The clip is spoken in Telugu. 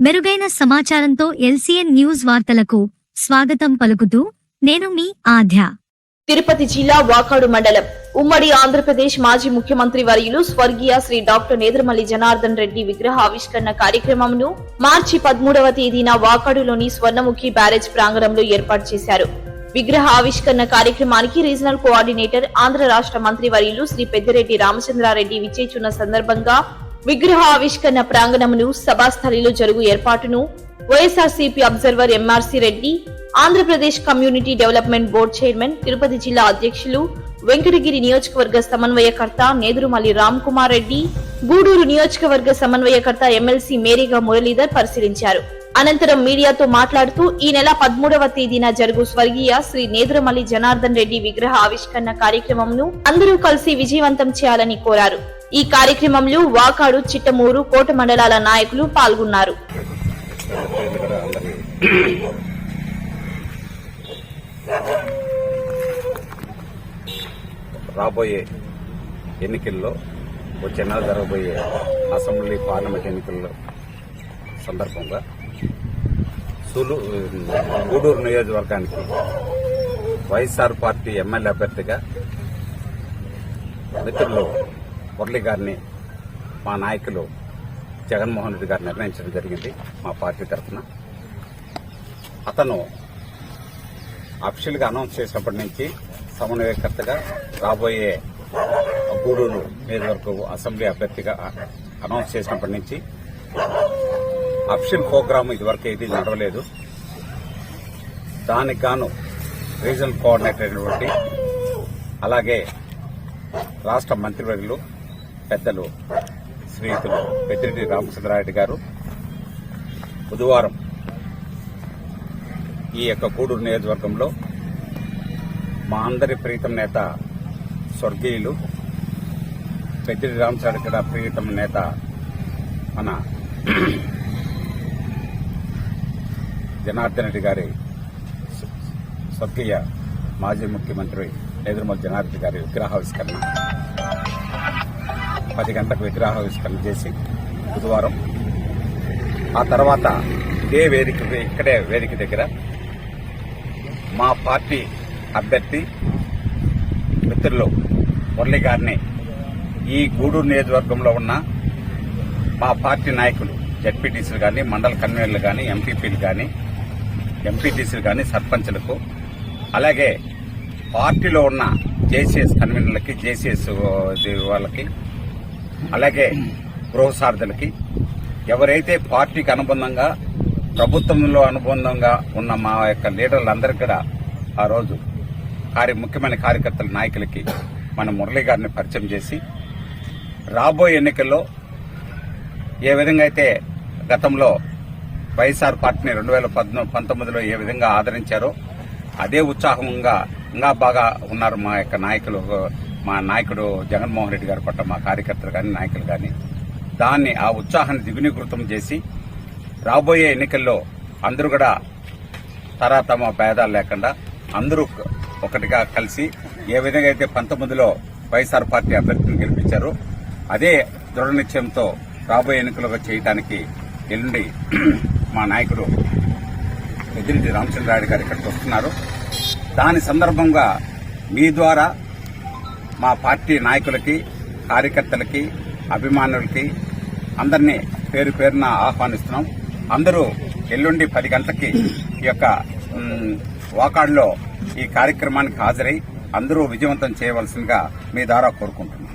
మెరుగైన సమాచారంతో ఎల్సీఎన్ న్యూస్ వార్తలకు స్వాగతం పలుకుతూ నేను మీ ఆధ్య. తిరుపతి జిల్లా వాకాడు మండలం ఉమ్మడి ఆంధ్రప్రదేశ్ మాజీ ముఖ్యమంత్రి వర్యులు స్వర్గీయ శ్రీ డాక్టర్ నేదురుమల్లి జనార్దన్ రెడ్డి విగ్రహ ఆవిష్కరణ కార్యక్రమంను మార్చి పదమూడవ తేదీన వాకాడులోని స్వర్ణముఖి బ్యారేజ్ ప్రాంగణంలో ఏర్పాటు చేశారు. విగ్రహ ఆవిష్కరణ కార్యక్రమానికి రీజనల్ కోఆర్డినేటర్ ఆంధ్ర రాష్ట్ర మంత్రి వర్యులు శ్రీ పెద్దిరెడ్డి రామచంద్రారెడ్డి విచ్చేచున్న సందర్భంగా విగ్రహ ఆవిష్కరణ ప్రాంగణమును సభాస్థలిలో జరుగు ఏర్పాటును YSRCP observer MRC Reddy Andhra Pradesh community development board chairman Tirupati జిల్లా అధ్యక్షులు వెంకటగిరి నియోజకవర్గ సమన్వయకర్త నేదురుమల్లి రామ్ కుమార్ రెడ్డి గూడూరు నియోజకవర్గ సమన్వయకర్త ఎమ్మెల్సీ మేరీగా మురళీధర్ పరిశీలించారు. అనంతరం మీడియాతో మాట్లాడుతూ ఈ నెల పదమూడవ తేదీన జరుగు స్వర్గీయ శ్రీ నేదురమల్లి జనార్దన్ రెడ్డి విగ్రహ ఆవిష్కరణ కార్యక్రమంను అందరూ కలిసి విజయవంతం చేయాలని కోరారు. ఈ కార్యక్రమంలో వాకాడు చిట్టమూరు కోట మండలాల నాయకులు పాల్గొన్నారు. రాబోయే ఎన్నికల్లో వచ్చే నెల జరగబోయే అసెంబ్లీ పార్లమెంట్ ఎన్నికల్లో సందర్భంగా సులు గూడూరు నియోజకవర్గానికి వైఎస్ఆర్ పార్టీ ఎమ్మెల్యే అభ్యర్థిగా మిత్రులు మురళి గారిని మా నాయకులు జగన్మోహన్ రెడ్డి గారు నిర్ణయించడం జరిగింది మా పార్టీ తరఫున. అతను అఫీషియల్గా అనౌన్స్ చేసినప్పటి నుంచి సమన్వయకర్తగా రాబోయే గూడూరు నియోజకవర్గ అసెంబ్లీ అభ్యర్థిగా అనౌన్స్ చేసినప్పటి నుంచి అఫీషియల్ ప్రోగ్రామ్ ఇదివరకు ఏది నడవలేదు. దానికి గాను రీజనల్ కోఆర్డినేటర్ అయినటువంటి అలాగే రాష్ట్ర మంత్రివర్యులు పెద్దలు స్నేహితులు పెద్దిరెడ్డి రామచంద్రారెడ్డి గారు. బుధవారం ఈ యొక్క కూడూరు నియోజకవర్గంలో మా అందరి ప్రీతం నేత స్వర్గీయులు పెద్దిరెడ్డి రామచంద్ర గారి ప్రీతం నేత మన జనార్దన్ రెడ్డి గారి స్వర్గీయ మాజీ ముఖ్యమంత్రి నేదురుమల్ జనార్దన్ గారి విగ్రహావిష్కరణ. పది గంటలకు విగ్రహావిష్కరణ చేసి బుధవారం ఆ తర్వాత ఇదే వేదిక ఇక్కడే వేదిక దగ్గర మా పార్టీ అభ్యర్థి మిత్రులు మురళి గారిని ఈ గూడూరు నియోజకవర్గంలో ఉన్న మా పార్టీ నాయకులు జడ్పీటీసీలు కానీ మండల కన్వీనర్లు కానీ ఎంపీపీలు కానీ ఎంపీటీసీలు కానీ సర్పంచ్లకు అలాగే పార్టీలో ఉన్న జేసీఎస్ కన్వీనర్లకి జేసీఎస్ వాళ్ళకి అలాగే గృహసార్థులకి ఎవరైతే పార్టీకి అనుబంధంగా ప్రభుత్వంలో అనుబంధంగా ఉన్న మా యొక్క లీడర్లందరికీ కూడా ఆ రోజు కార్య ముఖ్యమైన కార్యకర్తల నాయకులకి మన మురళీ గారిని పరిచయం చేసి రాబోయే ఎన్నికల్లో ఏ విధంగా అయితే గతంలో వైఎస్ఆర్ పార్టీని రెండు వేల పంతొమ్మిదిలో ఏ విధంగా ఆదరించారో అదే ఉత్సాహంగా ఇంకా బాగా ఉన్నారు మా యొక్క నాయకులు మా నాయకుడు జగన్మోహన్ రెడ్డి గారి పట్ల మా కార్యకర్తలు కానీ నాయకులు కానీ దాన్ని ఆ ఉత్సాహాన్ని దిగునీకృతం చేసి రాబోయే ఎన్నికల్లో అందరూ కూడా తరాతమ భేదాలు లేకుండా అందరూ ఒకటిగా కలిసి ఏ విధంగా అయితే పంతొమ్మిదిలో వైఎస్ఆర్ పార్టీ అభ్యర్థిని గెలిపించారో అదే దృఢ నిశ్చయంతో రాబోయే ఎన్నికలుగా చేయడానికి ఎల్లుండి మా నాయకుడు పెద్దిరెడ్డి రామచంద్రరాయుడు గారు ఇక్కడికి వస్తున్నారు. దాని సందర్భంగా మీ ద్వారా మా పార్టీ నాయకులకి కార్యకర్తలకి అభిమానులకి అందరినీ పేరు పేరున ఆహ్వానిస్తున్నాం. అందరూ ఎల్లుండి పది గంటలకి ఈ యొక్క వాకాడ్లో ఈ కార్యక్రమానికి హాజరై అందరూ విజయవంతం చేయవలసిందిగా మీ ద్వారా కోరుకుంటున్నాం.